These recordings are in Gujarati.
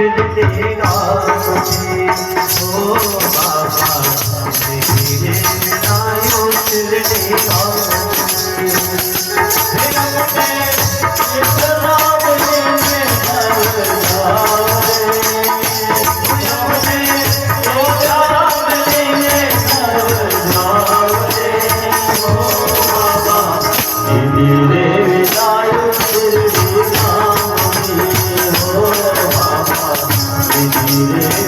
Oh, my God, my God. Yeah.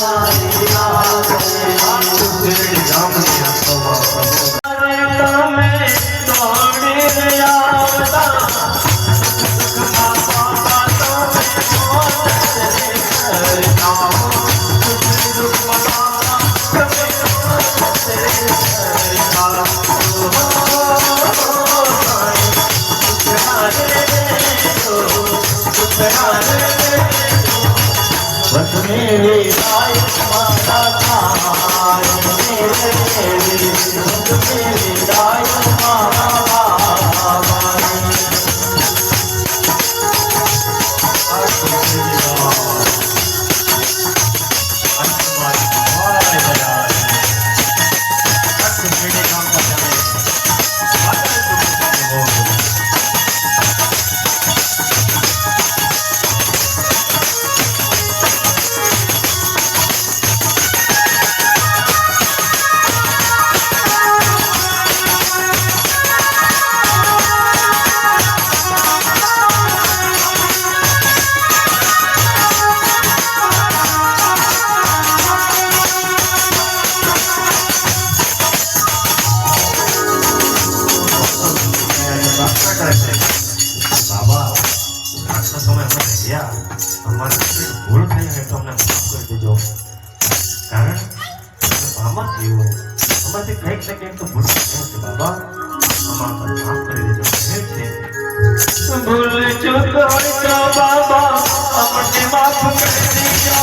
time. Hare भूल चूक होई तो बाबा अपने माफ कर दिया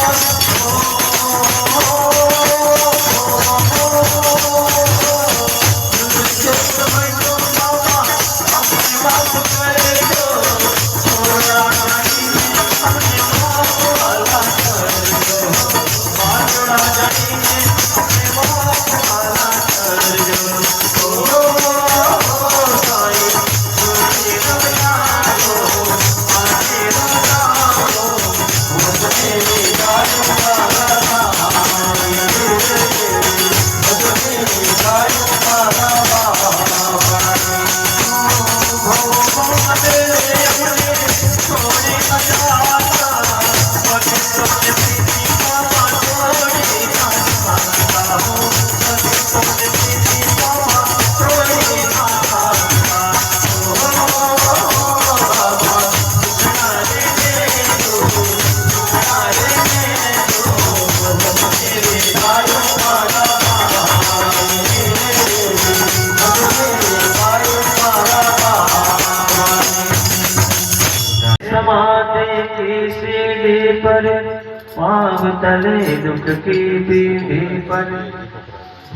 पाव तले दुख की पीढ़ी पर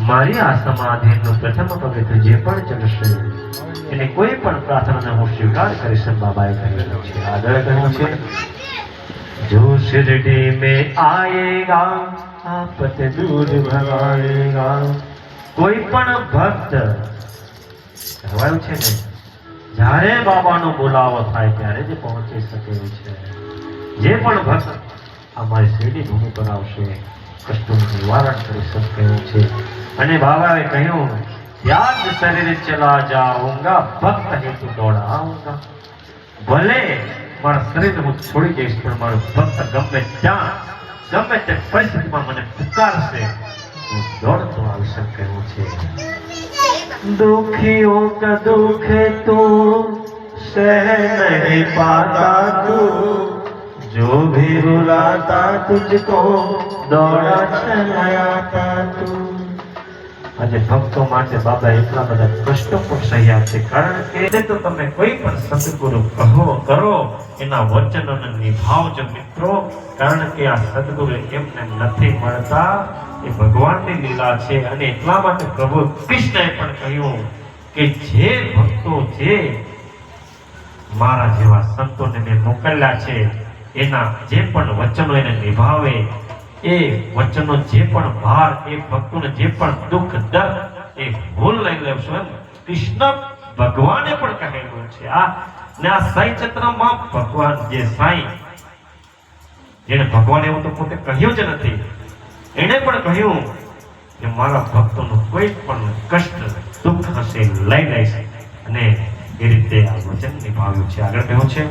મારી આ સમાધિનું પ્રથમ પગથિયું જે પણ ચડશે એને કોઈ પણ પ્રાર્થનાને હું સ્વીકાર કરીશ એમ બાબાએ કહેલું છે આગળ કહ્યું છે જો શિરડી में आएगा આપત દૂર ભગાડેગા કોઈ પણ ભક્ત કહેવાયું છે ને જ્યારે બાબાનો બોલાવો થાય ત્યારે જ પહોંચી શકે એવું છે જે પણ ભક્ત અમારી શેરડી ભૂમિ પર આવશે. કષ્ટોનું નિવારણ કરી શકે છે. અને બાબાએ કહ્યું, યાદ શરીર ચલા જાઉંગા, ભક્ત હેતુ દોડાઉંગા. ભલે પણ શરીર હું છોડી દઈશ, પણ મારો ભક્ત ગમે ત્યાં, ગમે તે પરિસ્થિતિમાં મને પુકારશે. હું દોડતો આવી શકે એવું છે. દુખીઓ કા દુખ તો સહ નહીં પાતા તું. जो भी रुलाता तुझको दौड़ा चलाता તું આજે ભક્તો માટે બાબા એટલા બધા કષ્ટો પણ સહ્યા છે કારણ કે તે તો તમે કોઈ પણ સદગુરુ કહો કરો એના વચનોને નિભાવજો મિત્રો કારણ કે આ સદગુરુ એમને નથી મળતા એ ભગવાનની લીલા છે અને એટલા માટે પ્રભુ કૃષ્ણએ પણ કહ્યું કે જે ભક્તો જે મારા જેવા સંતોને મેં મોકલ્યા છે એના જે પણ વચનો એને નિભાવે, એ વચનો જે પણ ભાર, એ ભક્તોને જે પણ દુઃખ, દર્દ, એ ભૂલ લઈ લે એમ કૃષ્ણ ભગવાને પણ કહેલું છે. આ ને આ સાઈ ચક્રમાં ભગવાન જે સાઈ જેને ભગવાન એવું તો પોતે કહ્યું જ નથી. એને પણ કહ્યું કે મારા ભક્તોનું કોઈ પણ કષ્ટ, દુઃખ હશે લઈ લઈશ અને એ રીતે આ વચન નિભાવ્યું છે. આગળ કહ્યું છે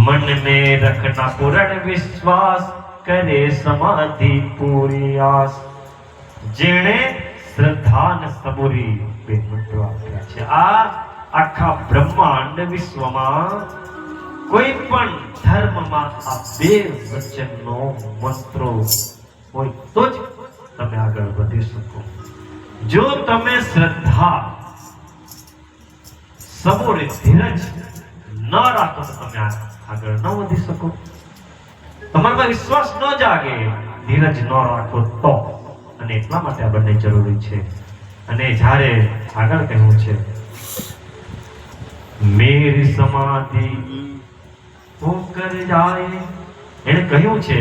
मन में रखना पूर्ण विश्वास करे समाधि पूरी आस જેણે શ્રદ્ધા ને સબૂરી બે મંત્રો આપ્યા છે આ આખા બ્રહ્માંડ વિશ્વમાં કોઈ પણ ધર્મમાં આ બે વચનનો મંત્રો હોય તો જ તમે આગળ વધી શકો જો તમે શ્રદ્ધા સબૂરી ધીરજ ન રાખો તો તમે આ- આગળ ન વધી શકો તમારામાં વિશ્વાસ ન જાગે ધીરજ ન રાખો તો અને એટલા માટે આ બંને જરૂરી છે અને જ્યારે આગળ કહેવું છે મેરી સમાધિ હોકર જાય એને કહ્યું છે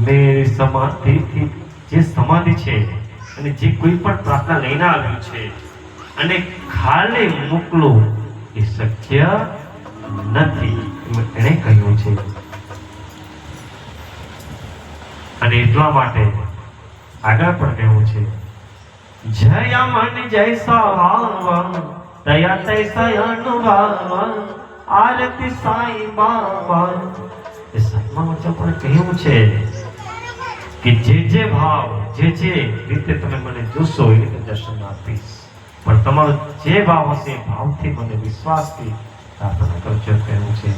મેરી સમાધિથી જે સમાધિ છે અને જે કોઈ પણ પ્રાર્થના લઈને આવ્યું છે અને ખાલી મોકલું એ શક્ય નથી એણે કહ્યું છે. અને એટલા માટે આગળ પણ કહેવું છે. જય મન જૈસા ભાવ દયા તૈસા અનુભાવ આરતી સાઈ બાબા એ સાતમા પણ કહ્યું છે કે જે જે ભાવ, જે જે રીતે તમે મને જોશો એ રીતે દર્શન આપીશ. પણ તમારો જે ભાવ હશે ભાવથી મને વિશ્વાસથી કહ્યું છે.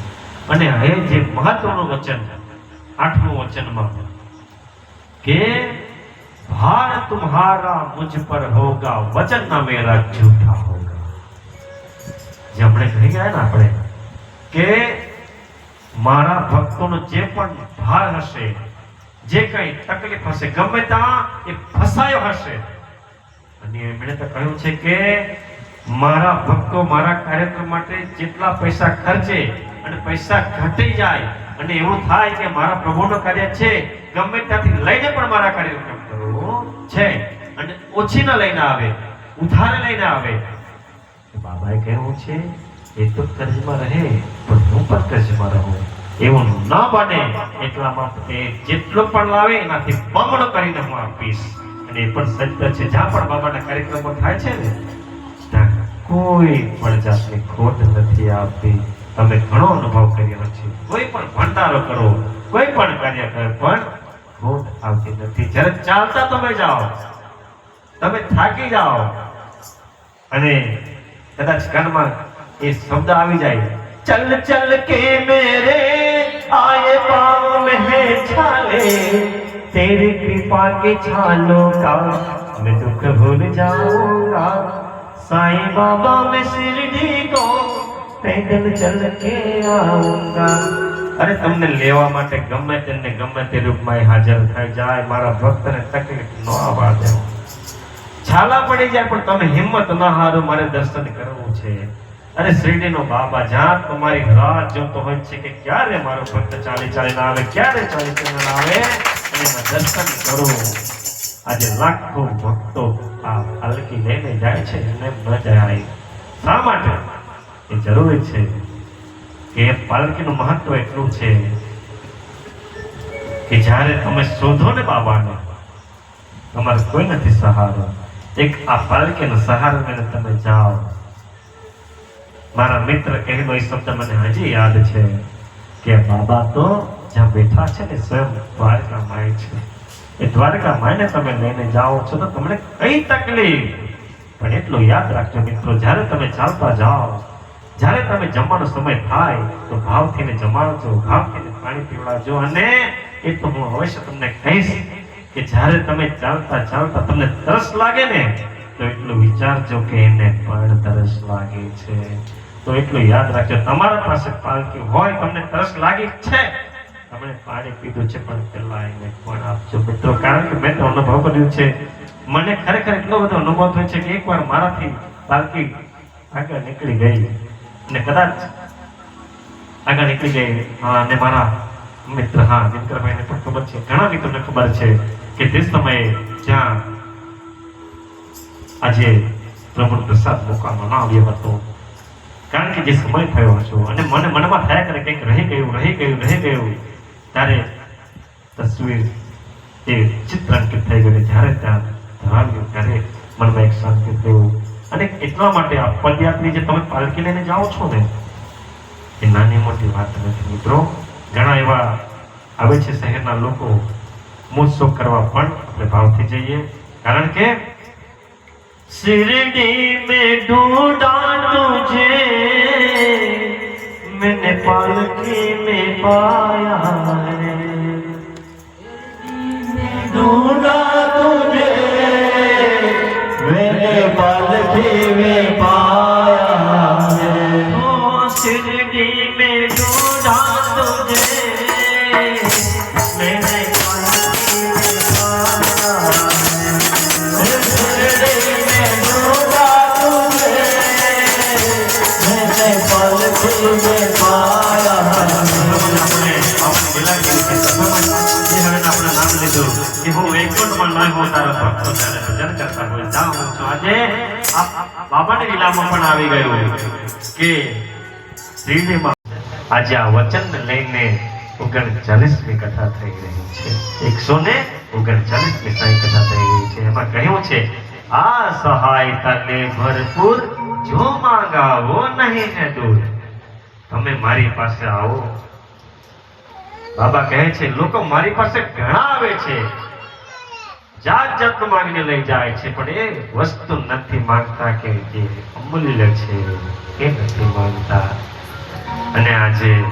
અને હવે જે મહત્વનું વચન, આઠમું વચનમાં, કે ભાર તુમ્હારા મુજ પર હોગા, વચન ના મેરા જૂઠા હોગા. જે આપણે કહી ગયા ને આપણે, કે મારા ભક્તોનો જે પણ ભાર હશે, જે કઈ તકલીફ હશે, ગમે ત્યાં એ ફસાયો હશે. અને એમણે તો કહ્યું છે કે મારા ભક્તો મારા કાર્યક્રમ માટે જેટલા પૈસા ખર્ચે અને પૈસા ઘટી જાય અને એવું થાય કે મારા પ્રભુનો કાર્ય છે, ગમે ત્યાંથી લઈને પણ મારા કાર્યક્રમ કરવો છે. અને ઓછી ન લઈને આવે, ઉધારે લઈને આવે. બાબાએ કહેવું છે, એ તો કર્જમાં રહે, પણ હું પણ કર્જમાં રહું. એવું ન બને. એટલા માટે જેટલો પણ લાવે, એનાથી બમણો કરીને હું આપીશ. અને એ પણ સત્ય છે. જ્યાં પણ બાબાના કાર્યક્રમો થાય છે ને કોઈ પણ જાતની ખોટ નથી આવતી તમે ઘણો અનુભવ કર્યો છે કોઈ પણ ભંડારો કરો કોઈ પણ કાર્ય કરો પણ ખોટ આવતી નથી જ્યારે ચાલતા તમે જાઓ તમે થાકી જાઓ અને કદાચ કાનમાં એ શબ્દ આવી જાય ચલ ચલ કે મેરે આયે પાવ में है छाले तेरी कृपा के छालों का मैं दुख भूल जाऊंगा साईं बाबा मैं शिरडी को पैदल चल के आऊंगा અરે તમને લેવા માટે ગમે તેને ગમે તે રૂપમાં એ હાજર થઈ જાય મારા ભક્તને તકલીફ ન આવવા દેવો છાલા પડી જાય પણ તમે હિંમત ન હારો મારે દર્શન કરવું છે અરે શિરડીનો બાબા જ્યાં તમારી રાહ જોતો હોય છે કે ક્યારે મારો ભક્ત ચાલી ચાલીને આવે ક્યારે ચાલી ચાલીને આવે અને એના દર્શન કરું આજે લાખો ભક્તો આ પાલકી લઈને જાય છે અને ન જાય શા માટે? એ જરૂરી છે કે પાલકીનું મહત્વ એટલું છે કે જ્યારે તમે શોધો ને બાબાને, તમારે કોઈ નથી સહારો. એક આ પાલકીનો સહારો લઈને તમે જાઓ. મારા મિત્ર કહેલો એ શબ્દ મને હજી યાદ છે કે બાબા તો જ્યાં બેઠા છે ને સ્વયં દ્વારકા માય છે. એ દ્વારકા માને તમે લઈને જાઓ છો તો તમને કઈ તકલીફ? પણ એટલું યાદ રાખજો મિત્રો, જ્યારે તમે ચાલતા જાઓ, જ્યારે તમે જમવાનો સમય થાય, તો ભાવથીને જમાડજો, ભાવથીને પાણી પીવડાવજો અને એ તો હું અવશ્ય તમને કહીશ કે જ્યારે તમે ચાલતા ચાલતા તમને તરસ લાગે ને, તો એટલું વિચારજો કે એને પણ તરસ લાગે છે. તો એટલું યાદ રાખજો, તમારા પાસે પાલકી હોય, તમને તરસ લાગી છે. તમે પાણી પીધું છે, પણ પેલા એને પણ આપજો મિત્રો. કારણ કે મેં તો અનુભવ કર્યો છે, મને ખરેખર એટલો બધો અનુભવ થયો છે કે એકવાર મારાથી બાળકી આગળ નીકળી ગઈ અને કદાચ આગળ નીકળી ગઈ. અને મારા મિત્ર, હા, મિત્રભાઈને પણ ખબર છે. ઘણા મિત્રોને ખબર છે કે તે સમયે જ્યાં આજે પ્રભુ પ્રસાદ મૂકવામાં ના આવ્યો હતો. કારણ કે જે સમય થયો હતો અને મને મનમાં થયા કરે કંઈક રહી ગયું રહી ગયું રહી ગયું. ત્યારે તસવીર એ ચિત્રાંકિત થઈ ગયેલી જ્યારે ત્યાં ધરાવ્યું, ત્યારે મનમાં એક શાંતિ થયું. અને એટલા માટે આ પદયાત્રી જે તમે પાલખી લઈને જાઓ છો ને, એ નાની મોટી વાત નથી. મિત્રો, ઘણા એવા આવે છે શહેરના લોકો મોજશોખ કરવા પણ આપણે ભાવથી જઈએ. કારણ કે શિરડી મેં ઢૂંઢા તુજે मैंने पालकी में पाया रे આજે આ વચન લઈને ઓગણચાલીસમી કથા થઈ રહી છે. એકસો ને ઓગણચાલીસમી સાઈ કથા થઈ રહી છે. એમાં કહ્યું છે, આ સહાય તને ભરપૂર જો માંગાવો નહીં ને દૂર. તમે મારી પાસે આવો. બાબા કહે છે, લોકો મારી પાસે ઘણા આવે છે. જાત જાતનું માંગીને લઈ જાય છે, પણ એ વસ્તુ નથી માંગતા કે જે અમૂલ્ય છે, એ નથી માંગતા. અને આજે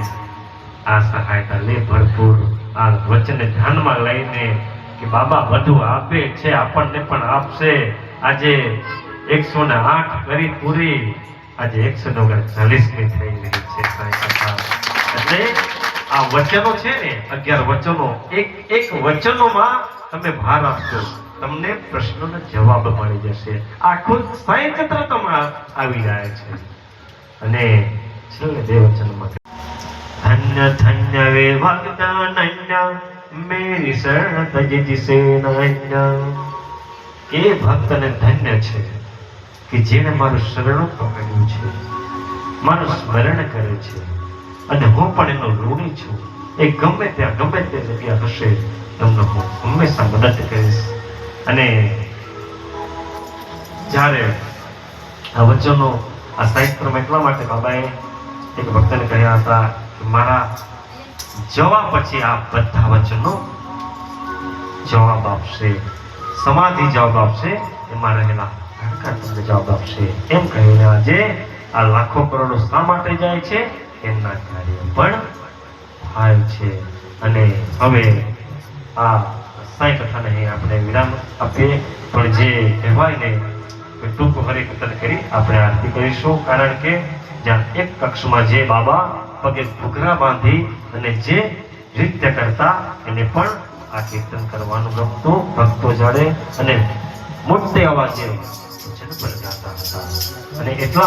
આ સહાયતા લે ભરપૂર. આ વચનને ધ્યાનમાં લઈને કે બાબા બધું આપે છે, આપણને પણ આપશે. આજે એકસો ને આઠ કરી પૂરી. આજે એકસો ને ઓગણચાલીસમી થઈ રહી છે એટલે આ વચનો છે ને, અગિયાર વચનો, એક એક વચનોમાં તમે ભાર આપજો તમને પ્રશ્નોનો જવાબ મળી જશે. આખું સાંઈ તમારા આવી જાય છે. અને છેલ્લે બે વચનમાં ધન્ય ધન્ય વે ભક્તાનન્ય, મેરી શરણ તજ જિસે નન્ય. કે ભક્તને ધન્ય છે કે જેણે મારું શરણ પકડ્યું છે, મારું સ્મરણ કરે છે, અને હું પણ એનો ઋણી છું. એ ગમે ત્યાં, ગમે તે જગ્યા હશે, તમને હું હંમેશા મદદ કરીશ. અને જ્યારે આ વચનો, આ સાહિત્યમાં એટલા માટે બાબાએ એક ભક્તને કહ્યા હતા કે મારા જવા પછી આ બધા વચનો જવાબ આપશે. સમાધિ જવાબ આપશે. એમાં રહેલા હડકા તમને જવાબ આપશે. એમ કહીને આજે આ લાખો કરોડો શા માટે જાય છે? એમના કાર્ય પણ થાય છે. અને હવે આ સાંઈ કથાને અહીં આપણે વિરામ આપીએ. પણ જે કહેવાય ને કે ટૂંક હરિકથન કરી આપણે આરતી કરીશું. કારણ કે જ્યાં એક કક્ષમાં જે બાબા પગે ઘૂઘરા બાંધી અને જે નૃત્ય કરતા એને પણ આ કીર્તન કરવાનું ગમતું ભક્તો જાણે અને મોટે અવાજે ભજન ગાતા હતા. અને એટલા